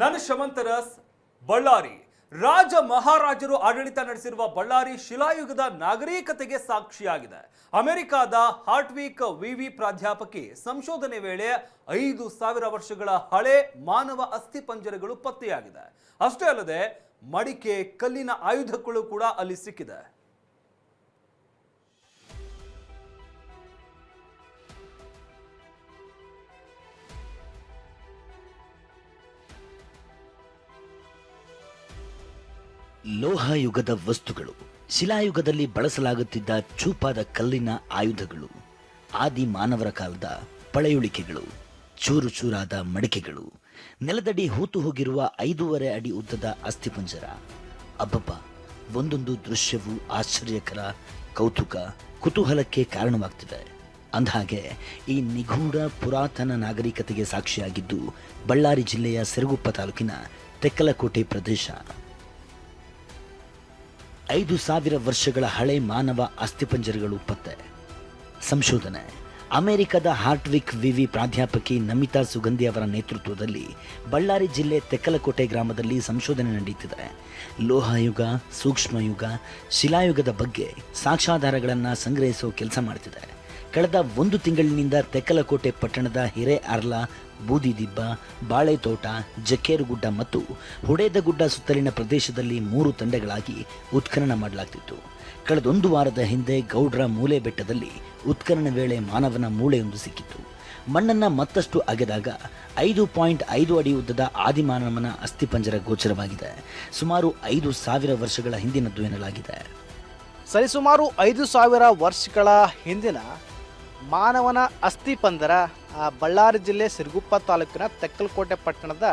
ನಾನು ಶಮಂತರಸ್ ಬಳ್ಳಾರಿ. ರಾಜ ಮಹಾರಾಜರು ಆಡಳಿತ ನಡೆಸಿರುವ ಬಳ್ಳಾರಿ ಶಿಲಾಯುಗದ ನಾಗರಿಕತೆಗೆ ಸಾಕ್ಷಿಯಾಗಿದೆ. ಅಮೆರಿಕಾದ ಹಾರ್ಟ್ವೀಕ್ ವಿವಿ ಪ್ರಾಧ್ಯಾಪಕಿ ಸಂಶೋಧನೆ ವೇಳೆ ಐದು ಸಾವಿರ ವರ್ಷಗಳ ಹಳೆ ಮಾನವ ಅಸ್ಥಿಪಂಜರಗಳು ಪತ್ತೆಯಾಗಿದೆ. ಅಷ್ಟೇ ಅಲ್ಲದೆ ಮಡಿಕೆ, ಕಲ್ಲಿನ ಆಯುಧಗಳು ಕೂಡ ಅಲ್ಲಿ ಸಿಕ್ಕಿದೆ. ಲೋಹಯುಗದ ವಸ್ತುಗಳು. ಶಿಲಾಯುಗದಲ್ಲಿ ಬಳಸಲಾಗುತ್ತಿದ್ದ ಚೂಪಾದ ಕಲ್ಲಿನ ಆಯುಧಗಳು. ಆದಿ ಮಾನವರ ಕಾಲದ ಪಳೆಯುಳಿಕೆಗಳು, ಚೂರು ಚೂರಾದ ಮಡಿಕೆಗಳು, ನೆಲದಡಿ ಹೂತು ಹೋಗಿರುವ ಐದೂವರೆ ಅಡಿ ಉದ್ದದ ಅಸ್ಥಿಪಂಜರ. ಅಬ್ಬಬ್ಬ, ಒಂದೊಂದು ದೃಶ್ಯವು ಆಶ್ಚರ್ಯಕರ ಕೌತುಕ ಕುತೂಹಲಕ್ಕೆ ಕಾರಣವಾಗ್ತಿದೆ. ಅಂದಹಾಗೆ, ಈ ನಿಗೂಢ ಪುರಾತನ ನಾಗರಿಕತೆಗೆ ಸಾಕ್ಷಿಯಾಗಿದ್ದು ಬಳ್ಳಾರಿ ಜಿಲ್ಲೆಯ ಸಿರುಗುಪ್ಪ ತಾಲೂಕಿನ ತೆಕ್ಕಲಕೋಟೆ ಪ್ರದೇಶ. ಐದು ಸಾವಿರ ವರ್ಷಗಳ ಹಳೆ ಮಾನವ ಅಸ್ಥಿಪಂಜರಗಳು ಪತ್ತೆ. ಸಂಶೋಧನೆ. ಅಮೆರಿಕದ ಹಾರ್ಟ್ವಿಕ್ ವಿವಿ ಪ್ರಾಧ್ಯಾಪಕಿ ನಮಿತಾ ಸುಗಂಧಿ ಅವರ ನೇತೃತ್ವದಲ್ಲಿ ಬಳ್ಳಾರಿ ಜಿಲ್ಲೆ ತೆಕ್ಕಲಕೋಟೆ ಗ್ರಾಮದಲ್ಲಿ ಸಂಶೋಧನೆ ನಡೆಯುತ್ತಿದೆ ಲೋಹಯುಗ, ಸೂಕ್ಷ್ಮಯುಗ, ಶಿಲಾಯುಗದ ಬಗ್ಗೆ ಸಾಕ್ಷ್ಯಾಧಾರಗಳನ್ನು ಸಂಗ್ರಹಿಸುವ ಕೆಲಸ ಮಾಡ್ತಿದೆ. ಕಳೆದ ಒಂದು ತಿಂಗಳಿನಿಂದ ತೆಕ್ಕಲಕೋಟೆ ಪಟ್ಟಣದ ಹಿರೇ ಅರ್ಲ ಬೂದಿದಿಬ್ಬ, ಬಾಳೆತೋಟ, ಜಕ್ಕೇರುಗುಡ್ಡ ಮತ್ತು ಹುಡೇದಗುಡ್ಡ ಸುತ್ತಲಿನ ಪ್ರದೇಶದಲ್ಲಿ ಮೂರು ತಂಡಗಳಾಗಿ ಉತ್ಖನನ ಮಾಡಲಾಗ್ತಿತ್ತು. ಕಳೆದೊಂದು ವಾರದ ಹಿಂದೆ ಗೌಡ್ರ ಮೂಲೆ ಬೆಟ್ಟದಲ್ಲಿ ಉತ್ಖನನ ವೇಳೆ ಮಾನವನ ಮೂಳೆಯೊಂದು ಸಿಕ್ಕಿತ್ತು. ಮಣ್ಣನ್ನು ಮತ್ತಷ್ಟು ಅಗೆದಾಗ ಐದು ಪಾಯಿಂಟ್ ಐದು ಅಡಿ ಉದ್ದದ ಆದಿಮಾನವನ ಅಸ್ಥಿಪಂಜರ ಗೋಚರವಾಗಿದೆ. ಸುಮಾರು ಐದು ಸಾವಿರ ವರ್ಷಗಳ ಹಿಂದಿನದ್ದು ಎನ್ನಲಾಗಿದೆ. ಸರಿಸುಮಾರು ಐದು ಸಾವಿರ ವರ್ಷಗಳ ಹಿಂದಿನ ಮಾನವನ ಅಸ್ಥಿಪಂಜರ ಆ, ಬಳ್ಳಾರಿ ಜಿಲ್ಲೆ ಸಿರುಗುಪ್ಪ ತಾಲೂಕಿನ ತೆಕ್ಕಲಕೋಟೆ ಪಟ್ಟಣದ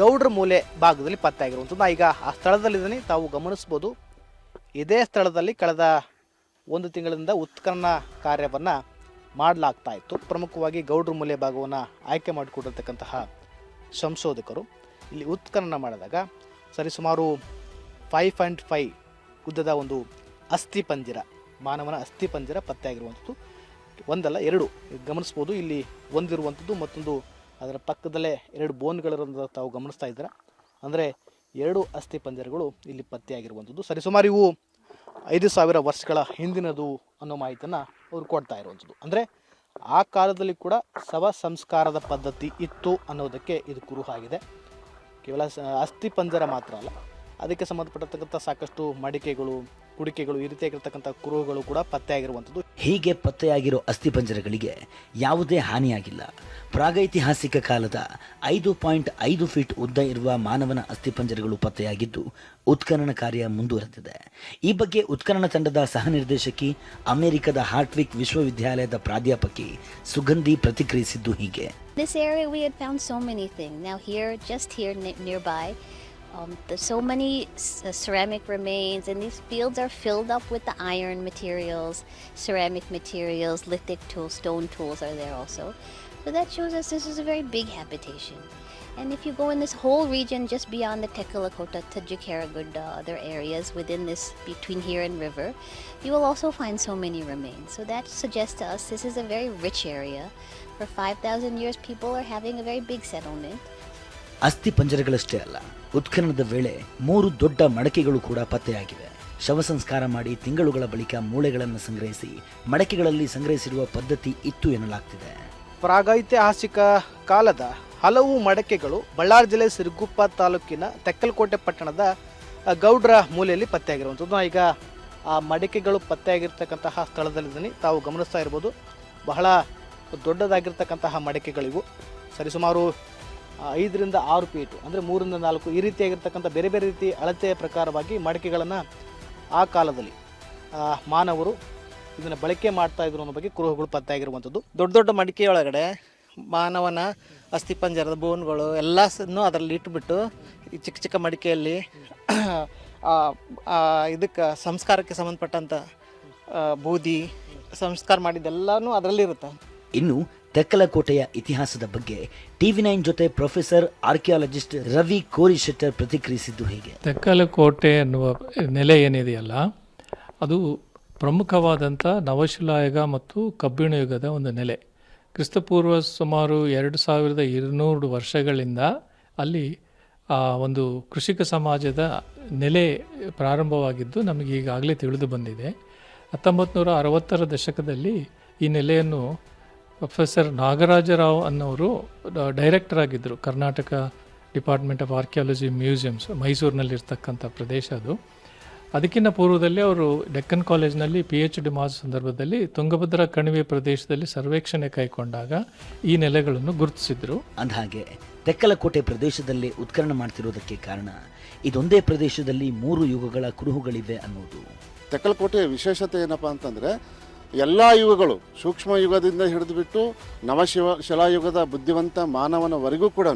ಗೌಡ್ರ ಮೂಲೆ ಭಾಗದಲ್ಲಿ ಪತ್ತೆಯಾಗಿರುವಂಥದ್ದು. ನಾ ಈಗ ಆ ಸ್ಥಳದಲ್ಲಿದ್ದೀನಿ. ತಾವು ಗಮನಿಸ್ಬೋದು. ಇದೇ ಸ್ಥಳದಲ್ಲಿ ಕಳೆದ ಒಂದು ತಿಂಗಳಿಂದ ಉತ್ಖನನ ಕಾರ್ಯವನ್ನು ಮಾಡಲಾಗ್ತಾ ಇತ್ತು. ಪ್ರಮುಖವಾಗಿ ಗೌಡ್ರ ಮೂಲೆ ಭಾಗವನ್ನು ಆಯ್ಕೆ ಮಾಡಿಕೊಂಡಿರ್ತಕ್ಕಂತಹ ಸಂಶೋಧಕರು. ಇಲ್ಲಿ ಉತ್ಖನನ ಮಾಡಿದಾಗ ಸರಿಸುಮಾರು ಫೈವ್ ಪಾಯಿಂಟ್ ಫೈವ್ ಉದ್ದದ ಒಂದು ಅಸ್ಥಿ ಪಂಜರ ಮಾನವನ ಅಸ್ಥಿ ಪಂಜರ ಪತ್ತೆಯಾಗಿರುವಂಥದ್ದು. ಒಂದಲ್ಲ, ಎರಡು ಗಮನಿಸ್ಬೋದು. ಇಲ್ಲಿ ಒಂದಿರುವಂಥದ್ದು ಮತ್ತೊಂದು ಅದರ ಪಕ್ಕದಲ್ಲೇ ಎರಡು ಬೋನ್ಗಳಿರೋದು ತಾವು ಗಮನಿಸ್ತಾ ಇದ್ದೀರಾ? ಅಂದರೆ ಎರಡು ಅಸ್ಥಿ ಪಂಜರಗಳು ಇಲ್ಲಿ ಪತ್ತೆಯಾಗಿರುವಂಥದ್ದು. ಸರಿಸುಮಾರು ಇವು ಐದು ಸಾವಿರ ವರ್ಷಗಳ ಹಿಂದಿನದು ಅನ್ನೋ ಮಾಹಿತಿಯನ್ನು ಅವರು ಕೊಡ್ತಾ ಇರುವಂಥದ್ದು. ಅಂದರೆ ಆ ಕಾಲದಲ್ಲಿ ಕೂಡ ಶವ ಸಂಸ್ಕಾರದ ಪದ್ಧತಿ ಇತ್ತು ಅನ್ನೋದಕ್ಕೆ ಇದು ಕುರುಹಾಗಿದೆ. ಕೇವಲ ಅಸ್ಥಿ ಪಂಜರ ಮಾತ್ರ ಅಲ್ಲ ಅದಕ್ಕೆ ಸಂಬಂಧಪಟ್ಟಿರ್ತಕ್ಕಂಥ ಸಾಕಷ್ಟು ಮಡಿಕೆಗಳು ಕುಡಿಕೆಗಳು ಈ ರೀತಿಯಾಗಿರ್ತಕ್ಕಂಥ ಕುರುಹುಗಳು ಕೂಡ ಪತ್ತೆಯಾಗಿರುವಂಥದ್ದು. ಹೀಗೆ ಪತ್ತೆಯಾಗಿರೋ ಅಸ್ಥಿಪಂಜರಗಳಿಗೆ ಯಾವುದೇ ಹಾನಿಯಾಗಿಲ್ಲ. ಪ್ರಾಗೈತಿಹಾಸಿಕ ಕಾಲದ ಐದು ಪಾಯಿಂಟ್ ಐದು ಫೀಟ್ ಉದ್ದ ಇರುವ ಮಾನವನ ಅಸ್ಥಿಪಂಜರಗಳು ಪತ್ತೆಯಾಗಿದ್ದು ಉತ್ಖನನ ಕಾರ್ಯ ಮುಂದುವರೆದಿದೆ. ಈ ಬಗ್ಗೆ ಉತ್ಖನನ ತಂಡದ ಸಹ ನಿರ್ದೇಶಕಿ ಅಮೆರಿಕದ ಹಾರ್ಟ್ವಿಕ್ ವಿಶ್ವವಿದ್ಯಾಲಯದ ಪ್ರಾಧ್ಯಾಪಕಿ ಸುಗಂಧಿ ಪ್ರತಿಕ್ರಿಯಿಸಿದ್ದು ಹೀಗೆ. This area we had found so many things. Now here, just here ne- nearby, um, there's so many uh, ceramic remains, and these fields are filled up with the iron materials, ceramic materials, lithic tools, stone tools are there also. So that shows us this is a very big habitation. And if you go in this whole region just beyond the Tekalakota to Jakaragudda, other areas within this, between here and river, you will also find so many remains. So that suggests to us this is a very rich area. For 5,000 years, people are having a very big settlement. ಅಸ್ಥಿ ಪಂಜರಗಳಷ್ಟೇ ಅಲ್ಲ, ಉತ್ಖನನದ ವೇಳೆ ಮೂರು ದೊಡ್ಡ ಮಡಕೆಗಳು ಕೂಡ ಪತ್ತೆಯಾಗಿವೆ. ಶವ ಸಂಸ್ಕಾರ ಮಾಡಿ ತಿಂಗಳುಗಳ ಬಳಿಕ ಮೂಳೆಗಳನ್ನು ಸಂಗ್ರಹಿಸಿ ಮಡಕೆಗಳಲ್ಲಿ ಸಂಗ್ರಹಿಸಿರುವ ಪದ್ಧತಿ ಇತ್ತು ಎನ್ನಲಾಗ್ತಿದೆ. ಪ್ರಾಗೈತಿಹಾಸಿಕ ಕಾಲದ ಹಲವು ಮಡಕೆಗಳು ಬಳ್ಳಾರಿ ಜಿಲ್ಲೆ ಸಿರುಗುಪ್ಪ ತಾಲೂಕಿನ ತೆಕ್ಕಲಕೋಟೆ ಪಟ್ಟಣದ ಗೌಡ್ರ ಮೂಲೆಯಲ್ಲಿ ಪತ್ತೆಯಾಗಿರುವಂಥದ್ದು. ಈಗ ಆ ಮಡಿಕೆಗಳು ಪತ್ತೆಯಾಗಿರ್ತಕ್ಕಂತಹ ಸ್ಥಳದಲ್ಲಿದ್ದೀನಿ. ತಾವು ಗಮನಿಸ್ತಾ ಇರ್ಬೋದು, ಬಹಳ ದೊಡ್ಡದಾಗಿರ್ತಕ್ಕಂತಹ ಮಡಿಕೆಗಳಿವು. ಸರಿಸುಮಾರು ಐದರಿಂದ ಆರು ಫೀಟು ಅಂದರೆ ಮೂರಿಂದ ನಾಲ್ಕು, ಈ ರೀತಿಯಾಗಿರ್ತಕ್ಕಂಥ ಬೇರೆ ಬೇರೆ ರೀತಿ ಅಳತೆಯ ಪ್ರಕಾರವಾಗಿ ಮಡಿಕೆಗಳನ್ನು ಆ ಕಾಲದಲ್ಲಿ ಮಾನವರು ಇದನ್ನು ಬಳಕೆ ಮಾಡ್ತಾ ಇದ್ರು ಅನ್ನೋ ಬಗ್ಗೆ ಕುರುಹುಗಳು ಪತ್ತೆಯಾಗಿರುವಂಥದ್ದು. ದೊಡ್ಡ ದೊಡ್ಡ ಮಡಿಕೆಯೊಳಗಡೆ ಮಾನವನ ಅಸ್ಥಿಪಂಜರದ ಬೋನ್ಗಳು ಎಲ್ಲ ಸನ್ನು ಅದರಲ್ಲಿ ಇಟ್ಬಿಟ್ಟು ಈ ಚಿಕ್ಕ ಚಿಕ್ಕ ಮಡಿಕೆಯಲ್ಲಿ ಇದಕ್ಕೆ ಸಂಸ್ಕಾರಕ್ಕೆ ಸಂಬಂಧಪಟ್ಟಂಥ ಬೂದಿ, ಸಂಸ್ಕಾರ ಮಾಡಿದ್ದೆಲ್ಲನೂ ಅದರಲ್ಲಿರುತ್ತೆ. ಇನ್ನು ತೆಕ್ಕಲಕೋಟೆಯ ಇತಿಹಾಸದ ಬಗ್ಗೆ ಟಿವಿ ನೈನ್ ಜೊತೆ ಪ್ರೊಫೆಸರ್ ಆರ್ಕಿಯಾಲಜಿಸ್ಟ್ ರವಿ ಕೋರಿ ಶೆಟ್ಟರ್ ಪ್ರತಿಕ್ರಿಯಿಸಿದ್ದು ಹೀಗೆ? ತೆಕ್ಕಲಕೋಟೆ ಅನ್ನುವ ನೆಲೆ ಏನಿದೆಯಲ್ಲ, ಅದು ಪ್ರಮುಖವಾದಂಥ ನವಶಿಲಾಯುಗ ಮತ್ತು ಕಬ್ಬಿಣ ಯುಗದ ಒಂದು ನೆಲೆ. ಕ್ರಿಸ್ತಪೂರ್ವ ಸುಮಾರು ಎರಡು ಸಾವಿರದ ഇരുന്നೂರು ವರ್ಷಗಳಿಂದ ಅಲ್ಲಿ ಒಂದು ಕೃಷಿಕ ಸಮಾಜದ ನೆಲೆ ಪ್ರಾರಂಭವಾಗಿದ್ದು ನಮಗೆ ಈಗಾಗಲೇ ತಿಳಿದು ಬಂದಿದೆ. ಹತ್ತೊಂಬತ್ತು ನೂರ ಅರವತ್ತರ ದಶಕದಲ್ಲಿ ಈ ನೆಲೆಯನ್ನು ಪ್ರೊಫೆಸರ್ ನಾಗರಾಜರಾವ್ ಅನ್ನೋರು ಡೈರೆಕ್ಟರ್ ಆಗಿದ್ದರು Karnataka department of archaeology museums ಮೈಸೂರಿನಲ್ಲಿರ್ತಕ್ಕಂಥ ಪ್ರದೇಶ ಅದು. ಅದಕ್ಕಿಂತ ಪೂರ್ವದಲ್ಲಿ ಅವರು ಡೆಕ್ಕನ್ ಕಾಲೇಜ್ನಲ್ಲಿ ಪಿ ಎಚ್ ಡಿ ಮಾಸ್ ಸಂದರ್ಭದಲ್ಲಿ ತುಂಗಭದ್ರಾ ಕಣಿವೆ ಪ್ರದೇಶದಲ್ಲಿ ಸರ್ವೇಕ್ಷಣೆ ಕೈಗೊಂಡಾಗ ಈ ನೆಲೆಗಳನ್ನು ಗುರುತಿಸಿದ್ರು. ಅಂದಹಾಗೆ ತೆಕ್ಕಲಕೋಟೆ ಪ್ರದೇಶದಲ್ಲಿ ಉತ್ಖನನ ಮಾಡ್ತಿರೋದಕ್ಕೆ ಕಾರಣ ಇದೊಂದೇ ಪ್ರದೇಶದಲ್ಲಿ ಮೂರು ಯುಗಗಳ ಕುರುಹುಗಳಿವೆ ಅನ್ನೋದು. ತೆಕ್ಕಲಕೋಟೆಯ ವಿಶೇಷತೆ ಏನಪ್ಪಾ ಅಂತಂದರೆ ಎಲ್ಲ ಯುಗಗಳು ಸೂಕ್ಷ್ಮ ಯುಗದಿಂದ ಹಿಡಿದುಬಿಟ್ಟು ನವಶಿವ ಶಿಲಾಯುಗದ ಬುದ್ಧಿವಂತ ಮಾನವನವರೆಗೂ ಕೂಡ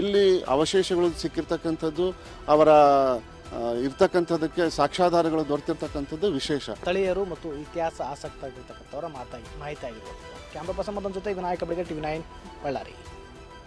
ಇಲ್ಲಿ ಅವಶೇಷಗಳು ಸಿಕ್ಕಿರ್ತಕ್ಕಂಥದ್ದು, ಅವರ ಇರ್ತಕ್ಕಂಥದಕ್ಕೆ ಸಾಕ್ಷ್ಯಾಧಾರಗಳು ದೊರೆತಿರ್ತಕ್ಕಂಥದ್ದು ವಿಶೇಷ. ಸ್ಥಳೀಯರು ಮತ್ತು ಇತಿಹಾಸ ಆಸಕ್ತ ಆಗಿರ್ತಕ್ಕಂಥವರ ಮಾತಾಗಿ ಮಾಹಿತಿ ಆಗಿರ್ಬೋದು ಕ್ಯಾಮ್ರಾ ಪರ್ಸನ್ ಜೊತೆ ವಿನಾಯಕ ಬೆಳಗ್ಗೆ ಟಿವಿ ನೈನ್ ಬಳ್ಳಾರಿ.